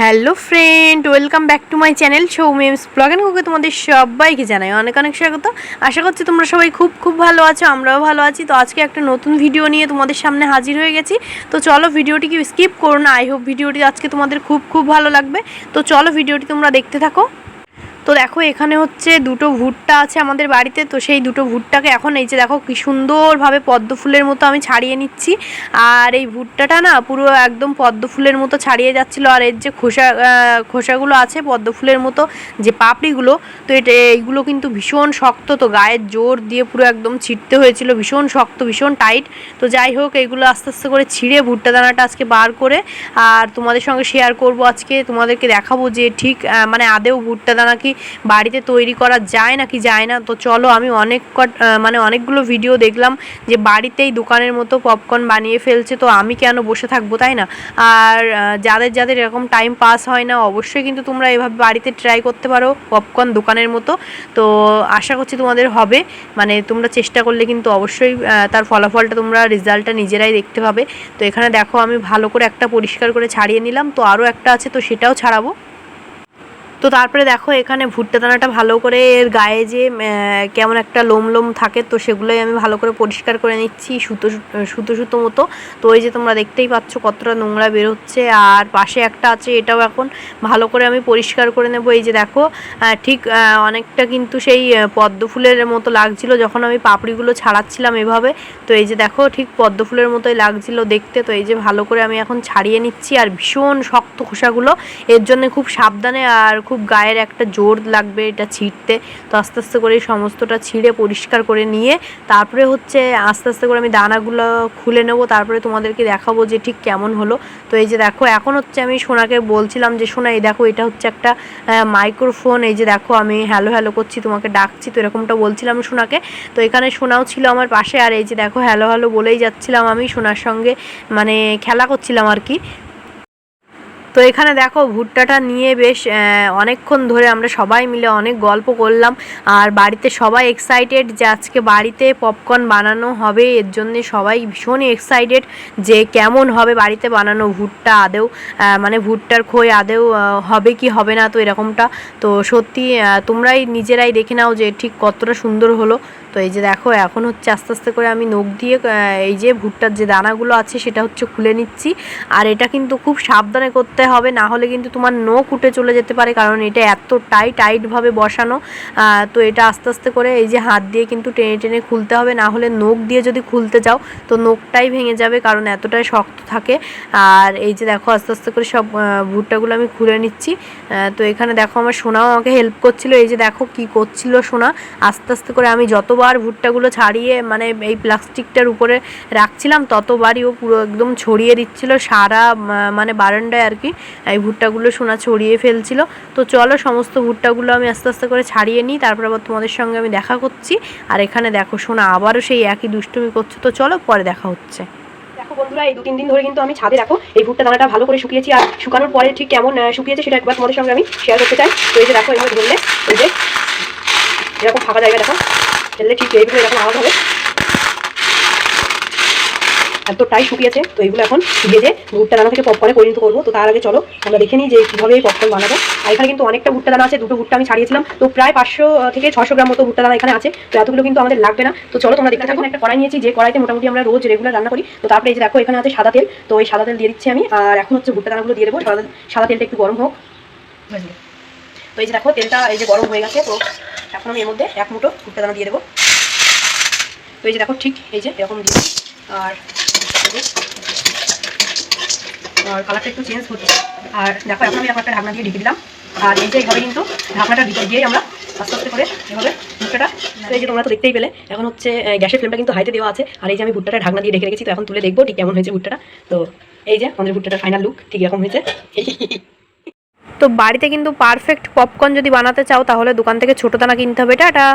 Hello friend, welcome back to my channel সৌমিমস blog and কুকে তোমাদের সবাইকে জানাই অনেক অনেক স্বাগত। আশা করছি তোমরা সবাই খুব খুব ভালো আছো, আমরাও ভালো আছি। তো আজকে একটা নতুন ভিডিও নিয়ে তোমাদের সামনে হাজির হয়ে গেছি। তো চলো ভিডিওটি কি স্কিপ করো না আই হোপ ভিডিওটি আজকে তোমাদের খুব খুব ভালো লাগবে। তো চলো ভিডিওটি তোমরা দেখতে থাকো। তো দেখো, এখানে হচ্ছে দুটো ভুট্টা আছে আমাদের বাড়িতে। তো সেই দুটো ভুট্টাকে এখন এই যে দেখো, কি সুন্দরভাবে পদ্ম ফুলের মতো আমি ছাড়িয়ে নিচ্ছি। আর এই ভুট্টাটা না পুরো একদম পদ্ম ফুলের মতো ছাড়িয়ে যাচ্ছিল। আর এর যে খোসা খোসাগুলো আছে পদ্ম ফুলের মতো, যে পাপড়িগুলো, তো এটা, এইগুলো কিন্তু ভীষণ শক্ত। তো গায়ের জোর দিয়ে পুরো একদম ছিটতে হয়েছিল, ভীষণ শক্ত, ভীষণ টাইট। তো যাই হোক এইগুলো আস্তে আস্তে করে ছিঁড়ে ভুট্টা দানাটা আজকে বার করে, আর তোমাদের সঙ্গে শেয়ার করব আজকে। তোমাদেরকে দেখাবো যে ঠিক মানে আদেও ভুট্টা দানা কি বাড়িতে তৈরি করা যায় নাকি যায় না? তো চলো আমি অনেক মানে অনেকগুলো ভিডিও দেখলাম যে বাড়িতেই দোকানের মতো পপকর্ন বানিয়ে ফেলছে, তো আমি কেন বসে থাকব, তাই না? আর যাদের যাদের এরকম টাইম পাস হয় না, অবশ্যই কিন্তু তোমরা এভাবে বাড়িতে ট্রাই করতে পারো পপকর্ন দোকানের মতো। তো আশা করছি তোমাদের হবে। মানে তোমরা চেষ্টা করলে কিন্তু অবশ্যই তার ফলাফলটা তোমরা রেজাল্টটা নিজেরাই দেখতে পাবে। তো এখানে দেখো আমি ভালো করে একটা পরিষ্কার করে ছাড়িয়ে নিলাম। তো আরও একটা আছে, তো সেটাও ছাড়াবো। তো তারপরে দেখো এখানে ভুট্টা দানাটা ভালো করে এর গায়ে যে কেমন একটা লোম লোম থাকে, তো সেগুলোই আমি ভালো করে পরিষ্কার করে নিচ্ছি সুতো সুতো সুতো মতো। তো ওই যে তোমরা দেখতেই পাচ্ছ কতটা নোংরা বেরোচ্ছে আর পাশে একটা আছে, এটাও এখন ভালো করে আমি পরিষ্কার করে নেব। এই যে দেখো ঠিক অনেকটা কিন্তু সেই পদ্ম ফুলের মতো লাগছিল যখন আমি পাপড়িগুলো ছাড়াচ্ছিলাম এভাবে। তো এই যে দেখো, ঠিক পদ্ম ফুলের মতোই লাগছিল দেখতে। তো এই যে ভালো করে আমি এখন ছাড়িয়ে নিচ্ছি। আর ভীষণ শক্ত খোসাগুলো, এর জন্য খুব সাবধানে আর খুব গায়ের একটা জোর লাগবে এটা ছিঁড়তে। তো আস্তে আস্তে করে সমস্তটা ছিঁড়ে পরিষ্কার করে নিয়ে তারপরে হচ্ছে আস্তে আস্তে করে আমি দানাগুলো খুলে নেব, তারপরে তোমাদেরকে দেখাবো যে ঠিক কেমন হলো। তো এই যে দেখো, এখন হচ্ছে আমি সোনাকে বলছিলাম যে, সোনা, এই দেখো, এটা হচ্ছে একটা মাইক্রোফোন এই যে দেখো, আমি হ্যালো হ্যালো করছি, তোমাকে ডাকছি, তো এরকমটা বলছিলাম সোনাকে। তো এখানে সোনাও ছিল আমার পাশে, আর এই যে দেখো হ্যালো হ্যালো বলেই যাচ্ছিলাম আমি সোনার সঙ্গে মানে খেলা করছিলাম আর কি। তো এখানে দেখো ভুট্টাটা নিয়ে বেশ অনেকক্ষণ ধরে আমরা সবাই মিলে অনেক গল্প করলাম। আর বাড়িতে সবাই এক্সাইটেড যে আজকে বাড়িতে পপকর্ন বানানো হবে। এর জন্যে সবাই ভীষণই এক্সাইটেড যে কেমন হবে বাড়িতে বানানো ভুট্টা আদেও মানে ভুট্টার খই আদেও হবে কি হবে না তো এরকমটা। তো সত্যি তোমরাই নিজেরাই দেখে নাও যে ঠিক কতটা সুন্দর হলো। তো এই যে দেখো, এখন হচ্ছে আস্তে আস্তে করে আমি নখ দিয়ে এই যে ভুট্টার যে দানাগুলো আছে সেটা হচ্ছে খুলে নিচ্ছি। আর এটা কিন্তু খুব সাবধানে করতে হবে, না হলে কিন্তু তোমার নখ উঠে চলে যেতে পারে, কারণ এটা এতটাই টাইটভাবে বসানো তো এটা আস্তে আস্তে করে এই যে হাত দিয়ে কিন্তু টেনে টেনে খুলতে হবে, না হলে নখ দিয়ে যদি খুলতে যাও, তো নখটাই ভেঙে যাবে, কারণ এতটাই শক্ত থাকে। আর এই যে দেখো, আস্তে আস্তে করে সব ভুট্টাগুলো আমি খুলে নিচ্ছি। তো এখানে দেখো আমার সোনাও আমাকে হেল্প করছিল, এই যে দেখো কি করছিল সোনা। আস্তে আস্তে করে আমি যতবার ভুট্টাগুলো ছাড়িয়ে মানে এই প্লাস্টিকটার উপরে রাখছিলাম, ততবারই ও পুরো একদম ছড়িয়ে দিচ্ছিল সারা মানে বারান্দায় আর কি। এই ভুট্টাগুলো সোনা ছড়িয়ে ফেলছিল। তো চলো সমস্ত ভুট্টাগুলো আমি আস্তে আস্তে করে ছাড়িয়ে নিই, তারপর আবার তোমাদের সঙ্গে আমি দেখা করছি। আর এখানে দেখো সোনা আবারও সেই একই দুষ্টুমি করছে। তো চলো পরে দেখা হচ্ছে। বন্ধুরা, এই দু তিন দিন ধরে কিন্তু আমি ছাদে রাখো এই ভুট্টা দানাটা ভালো করে শুকিয়েছি আর শুকানোর পরে ঠিক কেমন শুকিয়েছে সেটা একবার তোমাদের সঙ্গে আমি শেয়ার করতে চাই। তো এই যে দেখো, এগুলো ধরলে, এই যে এরকম ফাঁকা জায়গা দেখো, ফেললে ঠিক এইভাবে এরকম আওয়াজ হবে। এতটাই শুকিয়েছে তো এগুলো এখন ভেজে ভুট্টা দানা থেকে পপকর্নে পরিণত করব। তো তার আগে চলো আমরা দেখে নিই যে কীভাবে এই পপকর্ন বানাবো। আর এখানে কিন্তু অনেকটা ভুট্টা দানা আছে, দুটো ভুট্টা আমি ছাড়িয়েছিলাম। তো প্রায় পাঁচশো থেকে ছশো গ্রাম মতো ভুট্টা দানা এখানে আছে। তো এতগুলো কিন্তু আমাদের লাগবে না। তো চলো, তোমরা দেখতে থাকো একটা কড়াই নিয়েছি। যে কড়াইতে মোটামুটি আমরা রোজ রেগুলার রান্না করি। তো তারপরে এই যে দেখো, এখানে আছে সাদা তেল। তো এই সাদা তেল দিয়ে দিচ্ছি আমি। আর এখন হচ্ছে ভুট্টা দানাগুলো দিয়ে দেবো। সাদা সাদা তেলটা একটু গরম হোক। তো এই যে দেখো, তেলটা এই যে গরম হয়ে গেছে, তো এখন আমি এর মধ্যে এক মুঠো ভুট্টা দানা দিয়ে দেবো। তো এই যে দেখো, ঠিক এই যে এরকম দিয়ে আর কালারটা একটু চেঞ্জ হচ্ছে। আর দেখো, এখন আমি ঢাকনা দিয়ে ঢেকে দিলাম। আর এই যে এইভাবে কিন্তু আমরা আস্তে আস্তে করে এভাবে ভুট্টাটা এই যে তোমরা তো দেখতেই পেলে, এখন হচ্ছে গ্যাসের ফ্লেমটা কিন্তু হাইতে দেওয়া আছে। আর এই যে আমি ভুট্টাটা ঢাকনা দিয়ে ঢেকে রেখেছি, তো এখন তুলে দেখব ঠিক কেমন হয়েছে ভুট্টাটা। তো এই যে আমাদের ভুট্টাটার ফাইনাল লুক ঠিক এরকম হয়েছে। তো বাড়িতে কিন্তু পারফেক্ট পপকর্ন যদি বানাতে চাও, তাহলে দোকান থেকে ছোটো দানা কিনতে হবে, টাটা।